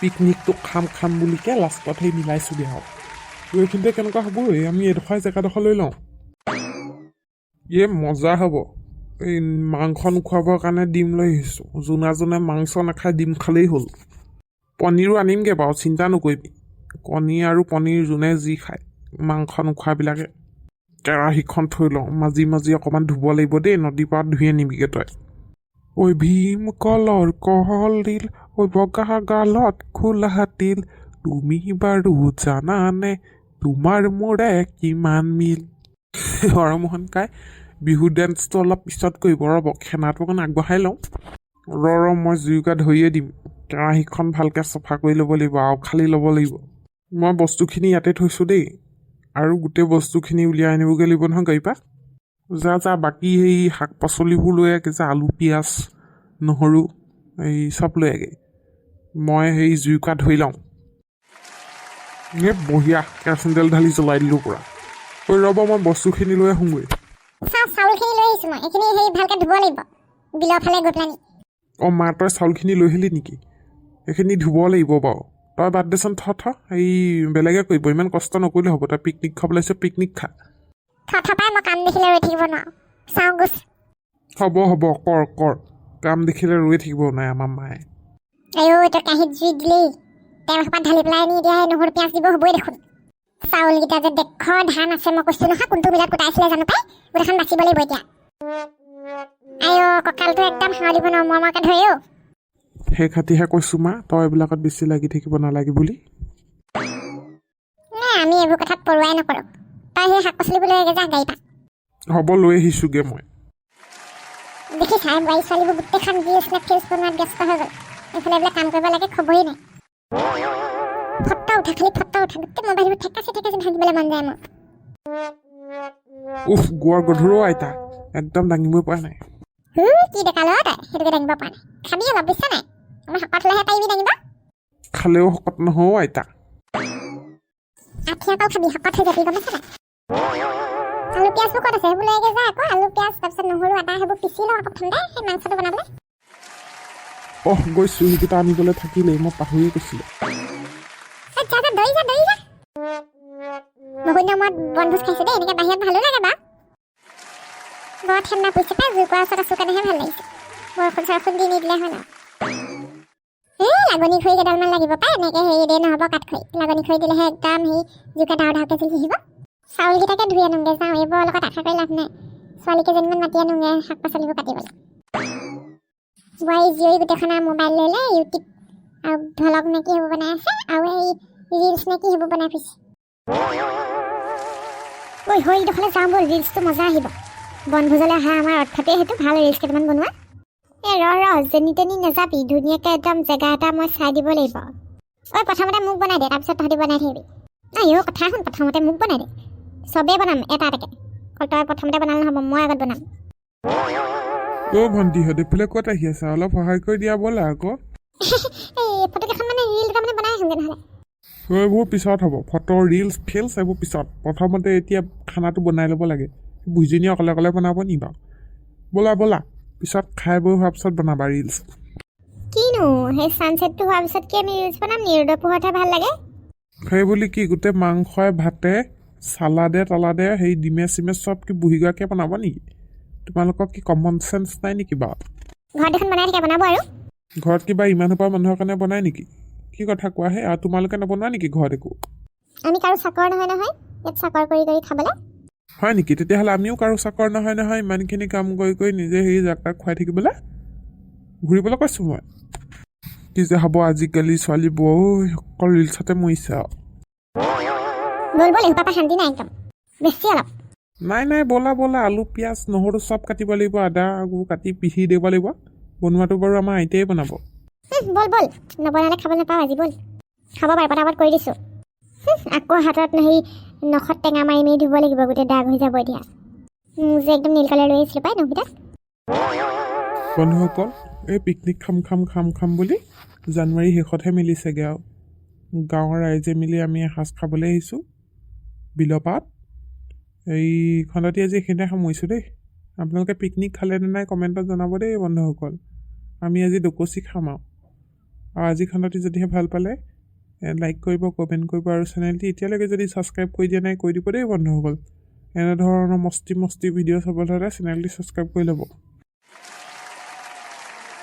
পিকনিকটো খাম খাম বুলিকে লাষ্টত সেই আৰু। আৰু এইখিনিতে কেনেকুৱা হ'ব? এই আমি এডোখৰ জেগাডোখৰ লৈ লওঁ। ইয়ে মজা হ'ব। এই মাংস নোখোৱাবৰ কাৰণে ডিম লৈ আহিছোঁ। যোনা যোনে মাংস নাখায় ডিম খালেই হ'ল। পনীৰো আনিমগৈ বাৰু চিন্তা নকৰিবি। কণী আৰু পনীৰ যোনে যি খায় মাংস নোখোৱাবিলাকে। কেৰাহীখন থৈ লওঁ। মাজে মাজে অকণমান ধুব লাগিব দেই নদীৰ পাৰত ধুই আনিবিগৈ তই। ভীম কলৰ কল ঐ বগা গালত খোলা তিল তুমি বাৰু জানানে তোমাৰ মোৰে কিমান মিল? হৰমোহন কাই বিহু ডেন্সটো অলপ পিছত কৰিব ৰ'ব খানাটো অকণ আগবঢ়াই লওঁ। ৰ ৰ মই জুইকুৰা ধৰিয়ে দিম। কেৰাহীখন ভালকৈ চফা কৰি ল'ব লাগিব আওখালি ল'ব লাগিব। মই বস্তুখিনি ইয়াতে থৈছোঁ দেই আৰু গোটেই বস্তুখিনি উলিয়াই আনিবগৈ লাগিব নহয় গাড়ীৰ পৰা যা যা বাকী সেই শাক পাচলিবোৰ লৈ আগে যা আলু পিঁয়াজ নহৰু এই চব লৈ আগে। মই সেই জুইকুৰা ধৰি লওঁ। এই বঢ়িয়া কেৰাচিন তেল ঢালি জ্বলাই দিলোঁ পূৰা। ঐ ৰ'ব মই বস্তুখিনি লৈ আহোঁগৈ। এইখিনি অঁ মা তই চাউলখিনি লৈ আহিলি নেকি? সেইখিনি ধুব লাগিব বাৰু। তই বাদ দেচোন থ থ। এই বেলেগে কৰিব। ইমান কষ্ট নকৰিলে হ'ব। তই পিকনিক খাবলৈ আহিছ পিকনিক খা। হ'ব হ'ব। কৰ কৰ। কাম দেখিলে ৰৈ থাকিব নাই আমাৰ মায়ে। আইঅ তই কাঁহীত জুই দিলেই। তেল সোপা ঢালি পেলাই নি এতিয়া নহৰু পিঁয়াজ দিব হ'বই দেখোন। চাউলকেইটা যে দেশৰ ধান আছে মই কৈছোঁ নহয় কোনটো মিলত কুটাইছিলে জানো পাই? গোটেইখন বাচিব লাগিব এতিয়া। আইঅ কঁকালটো একদম সাৰ দিব নোৱাৰোঁ মৰমৰকৈ ধৰে অ' সেই খাতিহে কৈছোঁ মা তই এইবিলাকত বেছি লাগি থাকিব নালাগে বুলি। আমি এইবোৰ কথাত পৰুৱাই নকৰোঁ। তই সেই শাক পাচলিবোৰ লৈ আগে যা গাড়ী পা হ'ব লৈ আহিছোঁগৈ মই। দেখিছা বোৱাৰী ছোৱালীবোৰ গোটেইখন ৰিলচ নে ফিল্চ বনোৱাত ব্যস্ত হৈ গ'ল। এইফালে এইবিলাক কাম কৰিব লাগে খবৰেই নাই। ফটো উঠা খালি ফটো উঠা। গোটেই মোবাইলবোৰ ঠেকাচি ঠেকাচি ভাঙিবলৈ মন যায় মোৰ। উফ গোৱাৰ গধুৰ আইতা। একদম দাঙিবই পৰা নাই। কি ডেকা ল'ৰা তই? সেইটোকে দাঙিব পৰা নাই। খাবি অলপ বুজিছা নাই? আমাৰ শকত হ'লেহে পাৰিবি দাঙিব। খালেও শকত নহওঁ আইতা। আঠি অকল খাবি শকত হৈ যাবি গম পাইছা নাই? আলু পিঁয়াজবোৰ ক'ত আছে? সেইবোৰ লৈ আগে যা আকৌ। আলু পিঁয়াজ তাৰপিছত নহৰু আদা সেইবোৰ পিচি লওঁ আকৌ প্ৰথমতে। সেই মাংসটো বনাবলৈ। অহ গৈছোঁ সেইকেইটা আনিবলৈ থাকিলেই মই পাহৰিয়ে গৈছিলোঁ। চাউলকেইটাকে ধুই আনোগৈ যাওঁ এইবোৰৰ লগত আশা কৰি লাভ নাই। ছোৱালীকেইজনীমান মাতি আনোগৈ শাক পাচলিবোৰ কাটিবলৈ। বোৱাৰী জীয়ৰী গোটেইখন আৰু মোবাইল লৈ লৈ ইউটিউব আৰু ভ্লগ নে কি সেইবোৰ বনাই আছে আৰু এই ৰিলচ নে কি সেইবোৰ বনাই ফুৰিছে ঐ হৰিডোখৰলৈ যাওঁ ব'ল ৰিলচটো মজা আহিব বনভোজলৈ অহা আমাৰ অৰ্থতেই সেইটো ভাল ৰিলচ কেইটামান বনোৱা এই ৰ ৰ যেনি তেনি নাযাবি ধুনীয়াকৈ একদম জেগা এটা মই চাই দিব লাগিব ঐ প্ৰথমতে মোক বনাই দে তাৰপিছত তহঁতি বনাই থাকিবি নাই অ' কথা শুন প্ৰথমতে মোক বনাই দে চবেই বনাম এটা এটাকৈ অকল তই প্ৰথমতে বনালে নহ'ব মই আগত বনাম অ' ভণ্টিহঁত এইফালে ক'ত আহি আছা? অলপ সহায় কৰি দিয়া ব'লা আকৌ। মানে ৰিল দুটামানে বনাই আহোঁগৈ নহ'লে। এইবোৰ পিছত হ'ব। ফটো ৰিলচ ফিল্চ এইবোৰ পিছত। প্ৰথমতে এতিয়া খানাটো বনাই ল'ব লাগে। বুঢ়ীজনীয়ে অকলে অকলে বনাব নি বাৰু? ব'লা ব'লা। পিছত খাই বৈ হোৱাৰ পিছত বনাবা ৰিলচ কিনো সেই ছানছেটটো হোৱাৰ পিছত কি আমি ৰিলচ বনাম নি? ৰ'দৰ পোহৰতহে ভাল লাগে। সেই বুলি কি গোটেই মাংসই ভাতে চালাডে তালাডে সেই ডিমে চিমে চব কি বুঢ়ীগৰাকীয়ে বনাব নেকি? তোমালোকৰ কি কমন চেঞ্চ নাই নেকি বাৰু ঘৰত দেখোন বনাই থাকে বনাব আৰু। ঘৰত কিবা ইমান সোপা মানুহৰ কাৰণে বনাই নেকি? কি কথা কোৱাহে আৰু তোমালোকে নবনোৱা নেকি ঘৰত একো? আমি কাৰো চাকৰ নহয় নহয় ইয়াত চাকৰ কৰি কৰি খাবলৈ। হয় নেকি? তেতিয়াহ'লে আমিও কাৰো চাকৰ নহয় নহয় ইমানখিনি কাম কৰি কৰি নিজে সেই জাক তাক খুৱাই থাকিবলৈ? ঘূৰিবলৈ কৈছোঁ মই। কি যে হ'ব আজিকালি ছোৱালীবোৰ ঐ, অকল ৰিলচতে মৰিছে আৰু। বল বল এসোপা পৰা শান্তি নাই একদম। বেছি অলপ। নাই নাই ব'লা ব'লা আলু পিঁয়াজ নহৰু চব কাটিব লাগিব আদা এইবোৰ কাটি পিচি দিব লাগিব। বনোৱাটো বাৰু আমাৰ আইতাই বনাব। বল বল। নবনালে খাব নাপাওঁ আজি বল। খাব পাৰে পটাপট কৰি দিছোঁ। আকৌ হাতত হেৰি নখত টেঙা মাৰি মাৰি ধুব লাগিব গোটেই দাগ হৈ যাব এতিয়া। মোক যে একদম নীল কালাৰ লৈ আহিছিলোঁ পাই নবিতাত বন্ধুসকল এই পিকনিক খাম খাম খাম খাম বুলি জানুৱাৰী শেষতহে মিলিছেগৈ আৰু। গাঁৱৰ ৰাইজে মিলি আমি এসাঁজ খাবলৈ আহিছোঁ। বিলপাত এইখনতে আজি এইখিনিতে সামৰিছোঁ দেই। আপোনালোকে পিকনিক খালে নে নাই কমেণ্টত জনাব দেই বন্ধুসকল। আমি আজি দুকচি খাম আৰু। আৰু আজি খণ্ডটি যদিহে ভাল পালে লাইক কৰিব কমেণ্ট কৰিব আৰু চেনেলটি এতিয়ালৈকে যদি ছাবস্ক্ৰাইব কৰি দিয়া নাই কৰি দিব দেই বন্ধুসকল। এনেধৰণৰ মস্তি মস্তি ভিডিঅ' চাবলৈ হ'লে চেনেলটি ছাবস্ক্ৰাইব কৰি ল'ব।